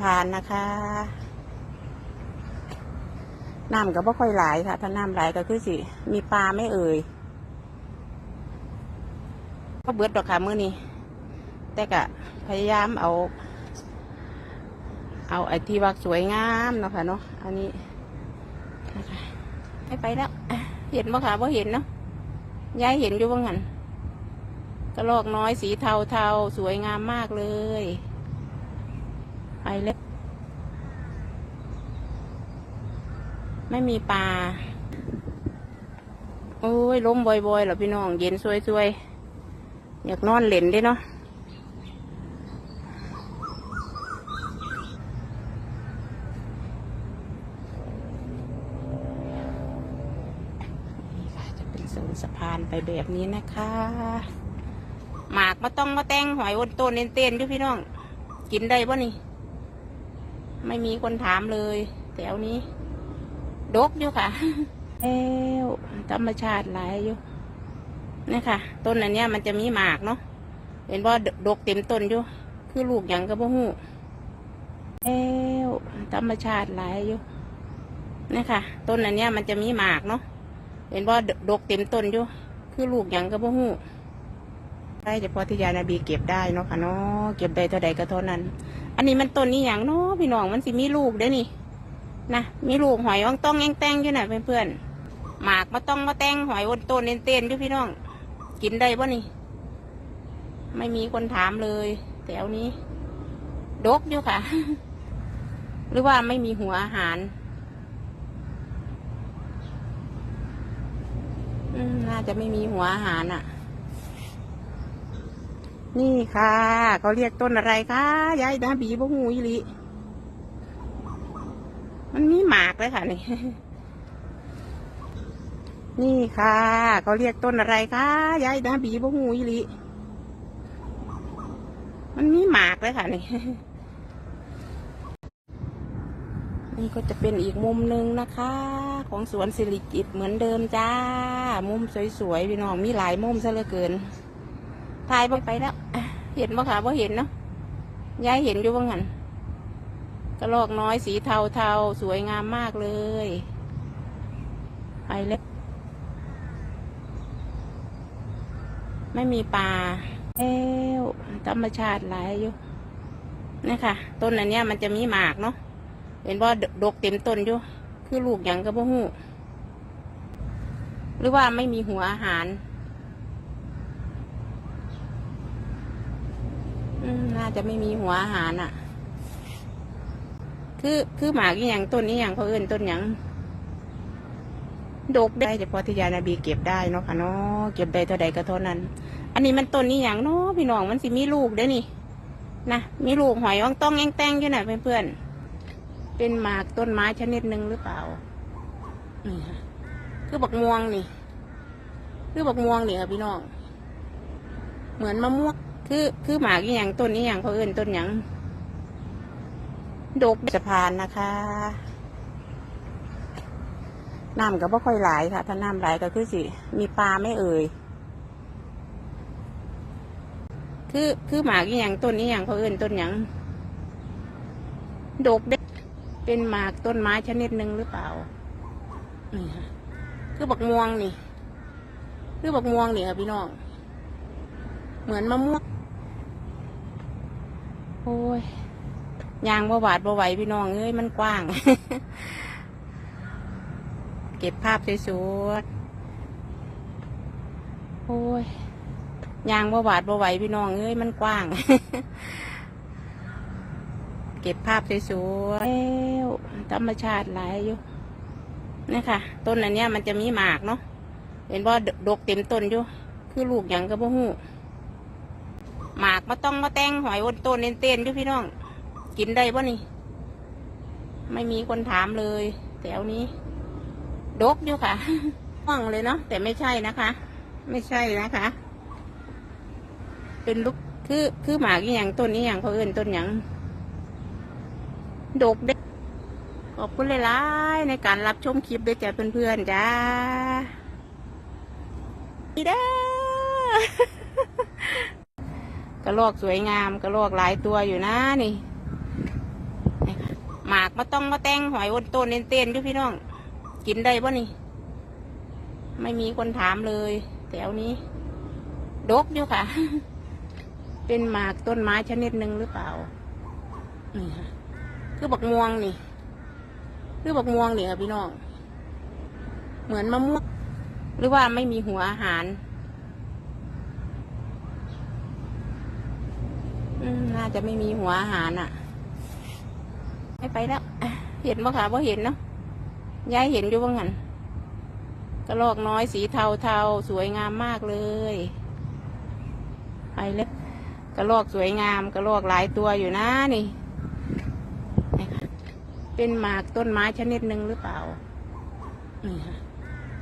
พานนะคะน้ำก็บ่ค่อยหลายค่ะ ถ้าน้ำหลายก็คือสิ มีปลาไม่เอ่ยก็เบิดดอกค่ะมื้อนี้ แต่ก็พยายามเอา เอาไอ้ที่ว่าสวยงามเนาะค่ะเนาะ อันนี้นะคะให้ไปแล้ว เห็นบ่ค่ะบ่เห็นเนาะยายเห็นอยู่ว่างั้นกระลอกน้อยสีเทาเทาๆสวยงามมากเลย ไปเล็ก ไม่มีปลา โอ้ยล้มบ่อยๆเหรอพี่น้อง เย็นซวยๆ อยากนอนเล่นเด้เนาะนี่ค่ะจะเป็นโซนสะพานไปแบบนี้นะคะ หมากมาต้องมาแตงหอยวนต้นเต้นๆอยู่พี่น้อง กินได้ปะนี่ ไม่มีคนถามเลยแถวนี้ ดกอยู่ค่ะเอวธรรมชาติหลายอยู่นี่ค่ะ ต้นอันเนี้ยมันจะมีหมากเนาะเห็นว่าดกเต็มต้นอยู่ คือลูกอย่างกระโบหูเอวธรรมชาติหลายอยู่นี่ค่ะ ต้นอันเนี้ยมันจะมีหมากเนาะเห็นว่าดกเต็มต้นอยู่ คือลูกอย่างกระโบหูได้เฉพาะที่ยานาบีเก็บได้เนาะค่ะเนาะเก็บได้เท่าใดก็เท่านั้น อันนี้มันต้นนี้อย่างเนาะพี่น้องมันสิมีลูกเด้นี่นะมีลูกหอยว่างต้องแง่งแตงอยู่น่ะเพื่อนๆหมากมาต้องมาแตงหอยวนต้นเต้นๆอยู่พี่น้อง กินได้ปะนี่ ไม่มีคนถามเลยแถวนี้ ดกอยู่ค่ะ หรือว่าไม่มีหัวอาหารน่าจะไม่มีหัวอาหารอะ นี่ค่ะเขาเรียกต้นอะไรคะยายนะบีบหูอีหลิมันมีหมากเลยค่ะนี่นี่ค่ะเขาเรียกต้นอะไรคะยายนะบีบหูอีหลิมันมีหมากเลยค่ะนี่นี่ก็จะเป็นอีกมุมหนึ่งนะคะ ของสวนสิริจิตเหมือนเดิมจ้า มุมสวยๆพี่น้องมีหลายมุมซะเหลือเกิน ถ่ายไปไปแล้ว เห็นปะคะว่าเห็นเนาะยายเห็นอยู่ว่างั้นกระรอกน้อยสีเทาเทาสวยงามมากเลย ไปเล็กไม่มีปลาเอวธรรมชาติหลายอยู่นี่ค่ะ ต้นอันเนี้ยมันจะมีหมากเนาะเห็นว่าดกเต็มต้นอยู่ คือลูกอย่างกระโบหูหรือว่าไม่มีหัวอาหาร อืม น่าจะไม่มีหัวอาหารอะ คือคือหมากอย่างต้นนี้อย่างเขาเอื่นต้นอย่างดกได้เฉพาะที่ยานาบีเก็บได้เนาะค่ะเนาะเก็บได้เท่าใดก็เท่านั้น อันนี้มันต้นนี้อย่างเนาะพี่น้องมันสิมีลูกเด้นี่นะมีลูกหอยว่างต้องแง่งแตงอยู่น่ะเพื่อนๆเป็นหมากต้นไม้ชนิดหนึ่งหรือเปล่านี่ค่ะคือบักม่วงนี่ คือบักม่วงนี่ค่ะพี่น้อง เหมือนมะม่วง คือคือหมากอย่างต้นนี้อย่างเขาเอื่นต้นอย่างดกสะพานนะคะน้ำก็บ่ค่อยไหลค่ะ ถ้าน้ำไหลก็คือสิ มีปลาไม่เอ่ยคือคือหมากอย่างต้นนี้อย่างเขาเอื่นต้นอย่างดกเด็กเป็นหมากต้นไม้ชนิดหนึ่งหรือเปล่านี่ค่ะคือบักม่วงนี่ คือบักม่วงนี่ค่ะพี่น้อง เหมือนมะม่วง โอ้ยยางบ่หวาดบ่ไหวพี่น้องเอ้ยมันกว้าง เก็บภาพสวยๆโอ้ยยางบ่หวาดบ่ไหวพี่น้องเอ้ยมันกว้าง เก็บภาพสวยๆธรรมชาติหลายอยู่นี่ค่ะ ต้นอันเนี้ยมันจะมีหมากเนาะเห็นว่าดกเต็มต้นอยู่ คือลูกอย่างกระโบหูห มากมาต้องมาแตงหอยวนต้นเต้นๆอยู่พี่น้อง กินได้ปะนี่ ไม่มีคนถามเลยแถวนี้ ดกอยู่ค่ะม่วงเลยเนาะแต่ไม่ใช่นะคะ ไม่ใช่นะคะ เป็นลูกคือคือหมากอย่างต้นนี้อย่างเขาเอื่นต้นอย่างดกเด็กขอบคุณหลายๆในการรับชมคลิปด้วยจ้ะเพื่อนๆจ้าดีเด้อ กระลอกสวยงามกระลอกหลายตัวอยู่นะนี่หมากมาต้องมาแต่งหอยวนโตนเนนเต้นอยู่พี่น้อง กินได้ปะนี่ ไม่มีคนถามเลยแถวนี้ ดกอยู่ค่ะ เป็นหมากต้นไม้ชนิดหนึ่งหรือเปล่า นี่ค่ะ คือบักม่วงนี่ คือบักม่วงนี่ค่ะพี่น้อง เหมือนมะม่วง หรือว่าไม่มีหัวอาหาร อืม น่าจะไม่มีหัวอาหารอะ ไม่ไปแล้ว เห็นปะคะว่าเห็นเนาะยายเห็นอยู่ว่างั้นกระลอกน้อยสีเทาเทาๆสวยงามมากเลย ไปเลยกระลอกสวยงามกระลอกหลายตัวอยู่นะนี่ เป็นหมากต้นไม้ชนิดหนึ่งหรือเปล่า นี่ค่ะ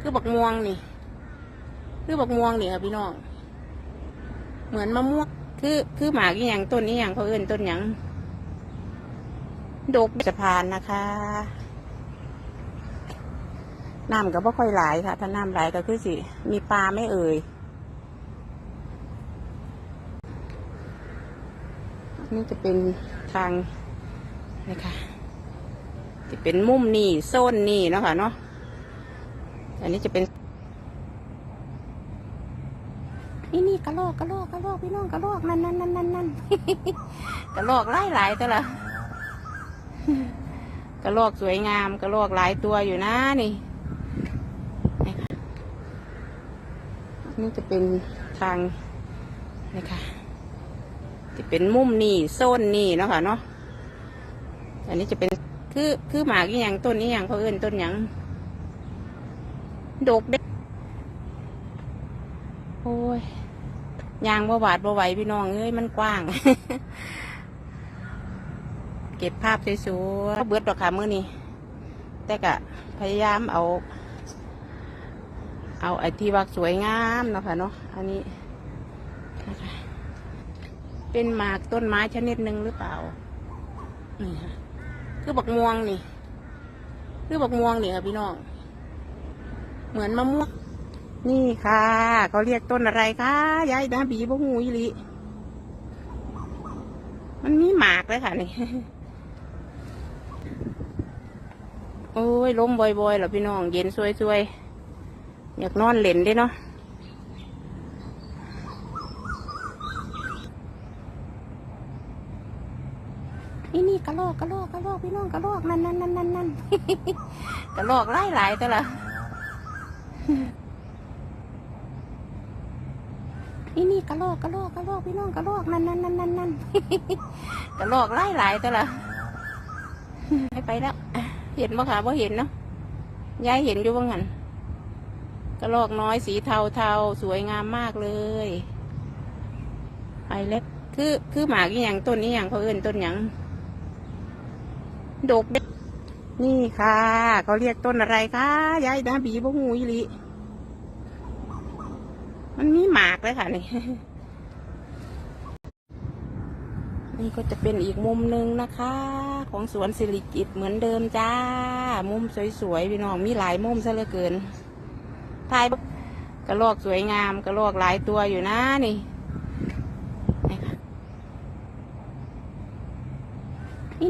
คือบักม่วงนี่ คือบักม่วงนี่ค่ะพี่น้อง เหมือนมะม่วง คือคือหมากอหย่างต้นนี้อย่างเขาเอื่นต้นอย่างดกสะพานนะคะน้ำก็บ่ค่อยหลายค่ะ ถ้าน้ำหลายก็คือสิ มีปลาไม่เอ่ยนี่จะเป็นทางนี่ค่ะจะเป็นมุมนี่โซนนี่เนาะค่ะเนาะอันนี้จะเป็น นี่นี่กระโลกกระลกกระโลกพี่น้องกระโลกนั่นนั่นนั่นนั่นนั่นกระโลกหลายหลายตัวละกระโลกสวยงามกระโลกหลายตัวอยู่นะนี่นี่จะเป็นทางนี่ค่ะจะเป็นมุมนี่โซนนี่เนาะค่ะเนาะอันนี้จะเป็นคือคือหมากอย่างต้นนี้อย่างเขาเอื่นต้นอย่างดกเด็กโอ้ย ยางบ่บาดบ่ไหวพี่น้องเอ้ยมันกว้าง เก็บภาพสวยๆเบิดดอกค่ะมื้อนี้แต่ก็พยายามเอา เอาไอ้ที่ว่าสวยงามเนาะค่ะเนาะอันนี้นะคะเป็นหมากต้นไม้ชนิดหนึ่งหรือเปล่านี่ค่ะคือบักม่วงนี่ คือบักม่วงนี่ค่ะพี่น้อง เหมือนมะม่วง นี่ค่ะ เขาเรียกต้นอะไรคะยายนะบีบ่หูอีหลิมันมีหมากเลยค่ะนี่ โอ้ยล้มบ่อยๆเหรอพี่น้อง เย็นซวยๆ อยากนอนเล่นด้เนาะนี่นี่กระโลกกระโลกกระโลกพี่น้องกระโลกนั่นนั่นนั่นนั่นนั่นกระโลกหลายหลายตัวละ นี่นี่กระโลกกระโลกกระโลกพี่น้องกระโลกนั่นนั่นนั่นนั่นนั่นกระโลกหลายหลายตัวละไม่ไปแล้ว เห็นปะคะว่าเห็นเนาะยายเห็นอยู่ว่างั้นกระโลกน้อยสีเทาเทาสวยงามมากเลยไปเล็กคือคือหมากอย่างต้นนี้อย่างเขาเอื่นต้นอย่างดกเด็กนี่ค่ะเขาเรียกต้นอะไรคะยายนะบีบ่หูอีหลิ มันมีหมากเลยค่ะนี่ นี่ก็จะเป็นอีกมุมหนึ่งนะคะ ของสวนสิริจิตเหมือนเดิมจ้า มุมสวยๆพี่น้องมีหลายมุมซะเหลือเกินถ่ายกระลอกสวยงามกระลอกหลายตัวอยู่นะนี่นี่ค่ะ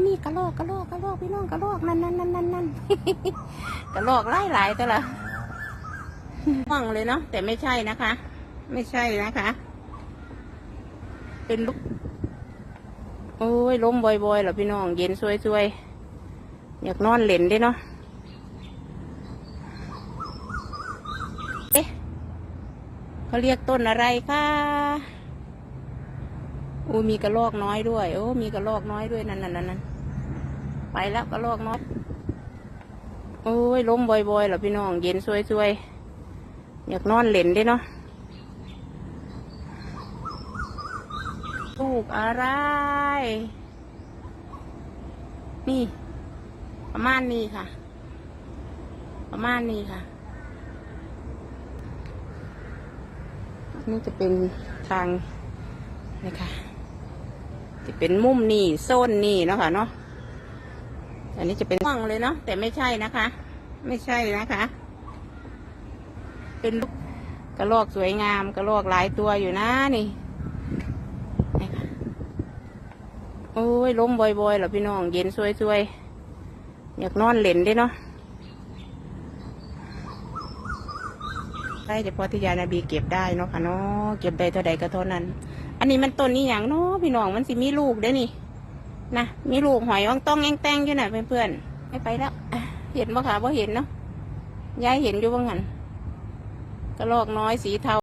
นี่กระลอกกระลอกกระลอกพี่น้องกระลอกนั่นนั่นนั่นนั่นนั่นกระลอกหลายหลายตัวละม่วงเลยเนาะแต่ไม่ใช่นะคะ ไม่ใช่นะคะ เป็นลูก โอ้ยล้มบ่อยๆเหรอพี่น้อง เย็นซวยๆ อยากนอนเล่นเด้เนาะเอ๊ะเขาเรียกต้นอะไรคะอู้มีกระรอกน้อยด้วย โอ้ มีกระรอกน้อยด้วยนั่นนั่นนั่นไปแล้วกระรอกน้อย โอ้ยล้มบ่อยๆเหรอพี่น้อง เย็นซวยๆ อยากนอนเล่นเด้เนาะ ลูกอะไร นี่ ประมาณนี้ค่ะ ประมาณนี้ค่ะ นี่จะเป็นทางนี่ค่ะจะเป็นมุมนี่โซนนี่เนาะค่ะเนาะอันนี้จะเป็นม่วงเลยเนาะแต่ไม่ใช่นะคะ ไม่ใช่นะคะ เป็นลูกกระรอกสวยงามกระรอกหลายตัวอยู่นะนี่นี่ค่ะ โอ้ยล้มบ่อยๆหรอพี่น้อง เย็นซวยๆ อยากนอนเล่นเด้เนาะใช่แต่พอที่ยานาบีเก็บได้เนาะค่ะเนาะเก็บได้เท่าใดก็เท่านั้น อันนี้มันต้นนี้อย่างเนาะพี่น้องมันสิมีลูกเด้นี่นะมีลูกหอยอ่องต้องแงงแตงอยู่น่ะเพื่อนๆไม่ไปแล้วเห็นบ่คะบ่เห็นเนาะยายเห็นอยู่ว่างันกระรอกน้อยสีเทา